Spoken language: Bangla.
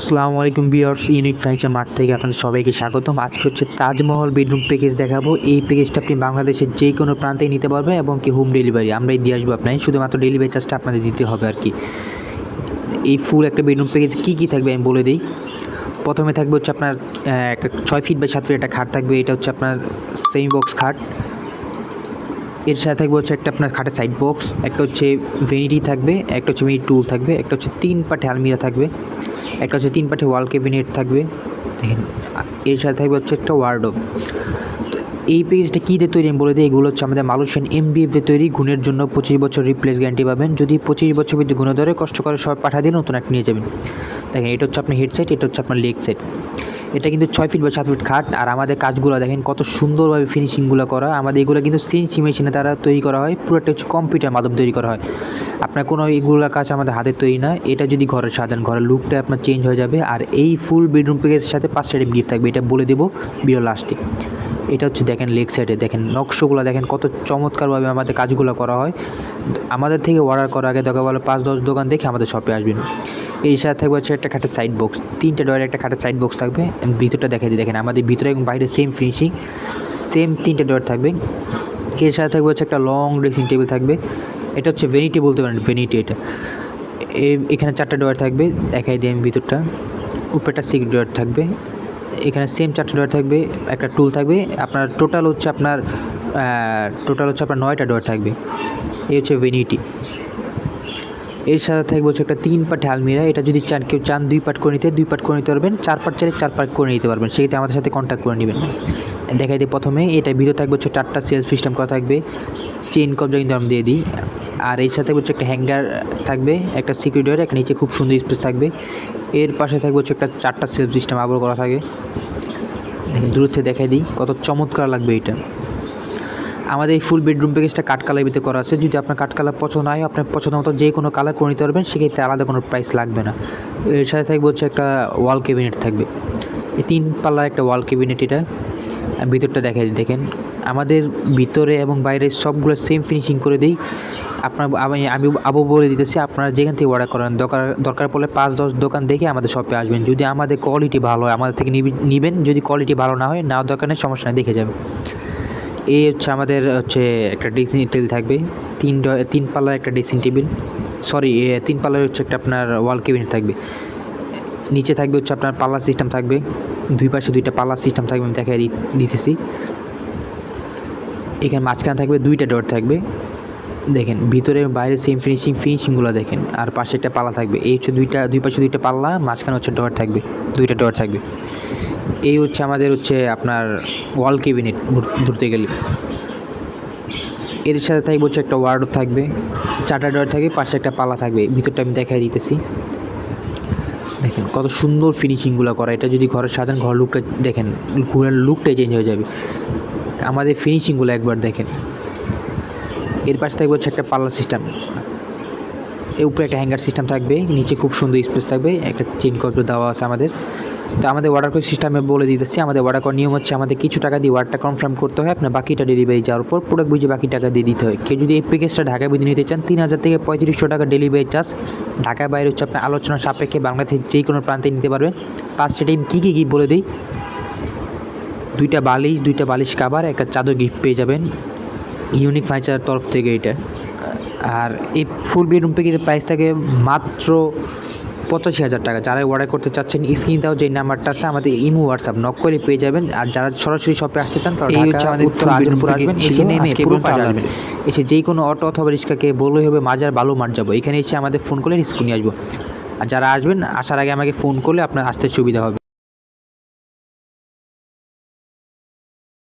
আসসালামু আলাইকুম বিয়ার্স ইউনিক ফার্নিচার মার্ট থেকে আপনাদের সবাইকে স্বাগতম। আজকে হচ্ছে তাজমহল বেডরুম প্যাকেজ দেখাবো। এই প্যাকেজটা আপনি বাংলাদেশের যে কোনো প্রান্তেই নিতে পারবেন এবং কি হোম ডেলিভারি আমরাই দিয়ে আসব আপনাকে। শুধুমাত্র ডেলিভারি চার্জটা আপনাদের দিতে হবে আর কি। এই ফুল একটা বেডরুম প্যাকেজ কী কী থাকবে আমি বলে দিই। প্রথমে থাকবে হচ্ছে আপনার একটা ছয় ফিট বাই সাত ফিট একটা খাট থাকবে। এটা হচ্ছে আপনার সেমি বক্স খাট। এর সাথে থাকবে হচ্ছে একটা আপনার খাটের সাইড বক্স একটা হচ্ছে ভেনিটি থাকবে, একটা হচ্ছে টুল থাকবে, একটা হচ্ছে তিন পাটে আলমিরা থাকবে, একটা হচ্ছে তিন পাটে ওয়াল ক্যাবিনেট থাকবে, দেখেন এর সাথে থাকবে হচ্ছে একটা ওয়ার্ডোভ এই পেজটা কী দিয়ে তৈরি আমি বলে দিই, এগুলো হচ্ছে আমাদের মালুশিয়ান এমবিএফ দিয়ে তৈরি গুণের জন্য পঁচিশ বছর রিপ্লেস গ্যারান্টি পাবেন। যদি পঁচিশ বছর ভিতরে গুণে ধরে কষ্ট করে সব পাঠা দিয়ে নতুন একটা নিয়ে যাবেন। দেখেন, এটা হচ্ছে আপনার হেড সেট এটা হচ্ছে আপনার লেগ সেট এটা কিন্তু ছয় ফিট বা সাত ফিট খাট, আর আমাদের কাজগুলো দেখেন কত সুন্দরভাবে ফিনিশিংগুলো করা। আমাদের এগুলো কিন্তু সিএনসি মেশিনে দ্বারা তৈরি করা হয় পুরোটা হচ্ছে কম্পিউটার মাধ্যমে তৈরি করা হয়। আপনার কোনো এগুলো কাজ আমাদের হাতের তৈরি না, এটা যদি ঘরে সাজান, ঘরের লুকটা আপনার চেঞ্জ হয়ে যাবে, আর এই ফুল বেডরুম প্যাকেজের সাথে পাঁচ সাইডে গিফট থাকবে, এটা বলে দেবো বিও লাস্টে এটা হচ্ছে দেখেন লেগ সাইডে দেখেন নকশাগুলো দেখেন কত চমৎকারভাবে আমাদের কাজগুলো করা হয়। আমাদের থেকে অর্ডার করার আগে দরকার বলে পাঁচ, দশ দোকান দেখে আমাদের শপে আসবেন। এই সাথে থাকবে হচ্ছে একটা খাটের সাইড বক্স তিনটে ডয়ের একটা খাটের সাইড বক্স থাকবে। ভিতরটা দেখাই দিই। দেখেন আমাদের ভিতরে এবং বাইরে সেম ফিনিশিং সেম তিনটে ডয়ের থাকবে। এর সাথে থাকবে হচ্ছে একটা লং ড্রেসিং টেবিল থাকবে। এটা হচ্ছে ভেনিটি বলতে পারেন ভেনিটি এটা। এখানে চারটা ডয়ার থাকবে। দেখাই দিই আমি ভিতরটা। উপরটা সিক্স ডয়ার থাকবে। এখানে সেম চারটে ডয়ার থাকবে, একটা টুল থাকবে। আপনার টোটাল হচ্ছে আপনার টোটাল হচ্ছে আপনার নয়টা ডয়ার থাকবে। এই হচ্ছে ভেনিটি এর সাথে থাকবে হচ্ছে একটা তিন পাট আলমিরা। এটা যদি চান, কেউ চান দুই পাট করে নিতে, দুই পাট করে নিতে পারবেন, চার পাট চাইলে চার পাট করে নিতে পারবেন। সেক্ষেত্রে আমাদের সাথে কন্ট্যাক্ট করে নেবেন। দেখাই দিই প্রথমে, এটা ভিতরে থাকবে হচ্ছে চারটা সেলফ সিস্টেম করা থাকবে চেন কবজা কিন্তু আমি দিয়ে দিই। আর এর সাথে হচ্ছে একটা হ্যাঙ্গার থাকবে, একটা সিকিউরিটি একটা নিচে খুব সুন্দর স্পেস থাকবে। এর পাশে থাকবে হচ্ছে একটা চারটা সেলফ সিস্টেম আবার করা থাকে। দূর থেকে দেখাই দিই, কত চমৎকার লাগবে এটা। আমাদের এই ফুল বেডরুম প্যাকেজটা কাঠ কালার ভিতরে করা আছে। যদি আপনার কাঠ কালার পছন্দ হয়, আপনার পছন্দ মতো যে কোনো কালার করে নিতে পারবেন, সেক্ষেত্রে আলাদা কোনো প্রাইস লাগবে না। এর সাথে থাকবে হচ্ছে একটা ওয়াল ক্যাবিনেট থাকবে। এই তিন পাল্লার একটা ওয়াল ক্যাবিনেট এটা। ভিতরটা দিই, দেখেন। আমাদের ভিতরে এবং বাইরে সবগুলো সেম ফিনিশিং করে দিই। আপনার আমি আমি আবু বলে দিতেছি, আপনারা যেখান থেকে অর্ডার করেন, দরকার দরকার পড়লে পাঁচ, দশ দোকান দেখে আমাদের শপে আসবেন। যদি আমাদের কোয়ালিটি ভালো হয়, আমাদের থেকে নিবি- নিবেন, যদি কোয়ালিটি ভালো না হয়, না দোকানের সমস্যা দেখে যাবেন। এই হচ্ছে আমাদের হচ্ছে একটা ড্রেসিং টেবিল থাকবে। তিন তিন পাল্লার একটা ড্রেসিং টেবিল। সরি তিন পাল্লার হচ্ছে একটা আপনার ওয়াল ক্যাবিনেট থাকবে। নিচে থাকবে হচ্ছে আপনার পাল্লা সিস্টেম থাকবে। দুই পাশে দুইটা পাল্লা সিস্টেম থাকবে, আমি দেখাই দিতেছি। এখানে মাঝখানে থাকবে দুইটা ডট থাকবে। দেখেন, ভিতরে বাইরে সেম ফিনিশিং ফিনিশিংগুলো দেখেন। আর পাশে একটা পাল্লা থাকবে। এই হচ্ছে দুইটা, দুই পাশে দুইটা পাল্লা, মাঝখানে হচ্ছে ডট থাকবে। দুইটা ডট থাকবে। এই হচ্ছে আমাদের হচ্ছে আপনার ওয়াল ক্যাবিনেট ধরতে গেলে। এর সাথে থাকবে হচ্ছে একটা ওয়ার্ড থাকবে চারটা ডয়ার থাকবে, পাশে একটা পালা থাকবে। ভিতরটা আমি দেখাই দিতেছি। দেখেন কত সুন্দর ফিনিশিংগুলো করা। এটা যদি ঘরের সাজান ঘর লুকটা দেখেন, ঘরের লুকটাই চেঞ্জ হয়ে যাবে। আমাদের ফিনিশিংগুলো একবার দেখেন। এর পাশে থাকবে হচ্ছে একটা পাল্লা সিস্টেম উপরে একটা হ্যাঙ্গার সিস্টেম থাকবে, নিচে খুব সুন্দর স্পেস থাকবে, একটা চেন কর্ড দেওয়া আছে আমাদের। তো আমাদের অর্ডার করে সিস্টেমে বলে দিতেছি, আমাদের অর্ডার করার নিয়ম হচ্ছে আমাদের কিছু টাকা দিয়ে অর্ডারটা কনফার্ম করতে হয়, আপনার বাকিটা ডেলিভারি যাওয়ার পর প্রোডাক্ট বুঝে বাকি টাকা দিয়ে দিতে হয়। কেউ যদি এই প্যাকেজটা ঢাকা বিধি নিতে চান, তিন হাজার থেকে পঁয়ত্রিশশো টাকা ডেলিভারি চার্জ ঢাকা বাইরে হচ্ছে আপনার আলোচনা সাপেক্ষে বাংলাদেশের যে কোনো প্রান্তে নিতে পারবেন পাঁচটা টাইম কী কী গিফট বলে দিই? দুইটা বালিশ দুইটা বালিশ কাবার একটা চাদর গিফট পেয়ে যাবেন। ইউনিক ফার্নিচারের তরফ থেকে এটা। আর এই ফুল বেডরুম প্যাকেজের প্রাইস থাকে মাত্র পঁচাশি হাজার টাকা। যারা অর্ডার করতে চাচ্ছেন স্ক্রিন দাও যে নাম্বারটা আছে আমাদের ইমো হোয়াটসঅ্যাপ নক করে পেয়ে যাবেন। আর যারা সরাসরি শপে আসতে চান তারা ঢাকা, আমাদের উত্তর আজিমপুর আসবেন এসে। নেমে পুরো আসবেন। এসে যেই কোনো অটো অথবা রিক্সাকে বললেই হবে মাজার বালু মাঠ যাব। এখানে এসে আমাদের ফোন করলে রিস্ক নিয়ে আসব। আর যারা আসবেন আসার আগে আমাকে ফোন করলে আপনার আসতে সুবিধা হবে।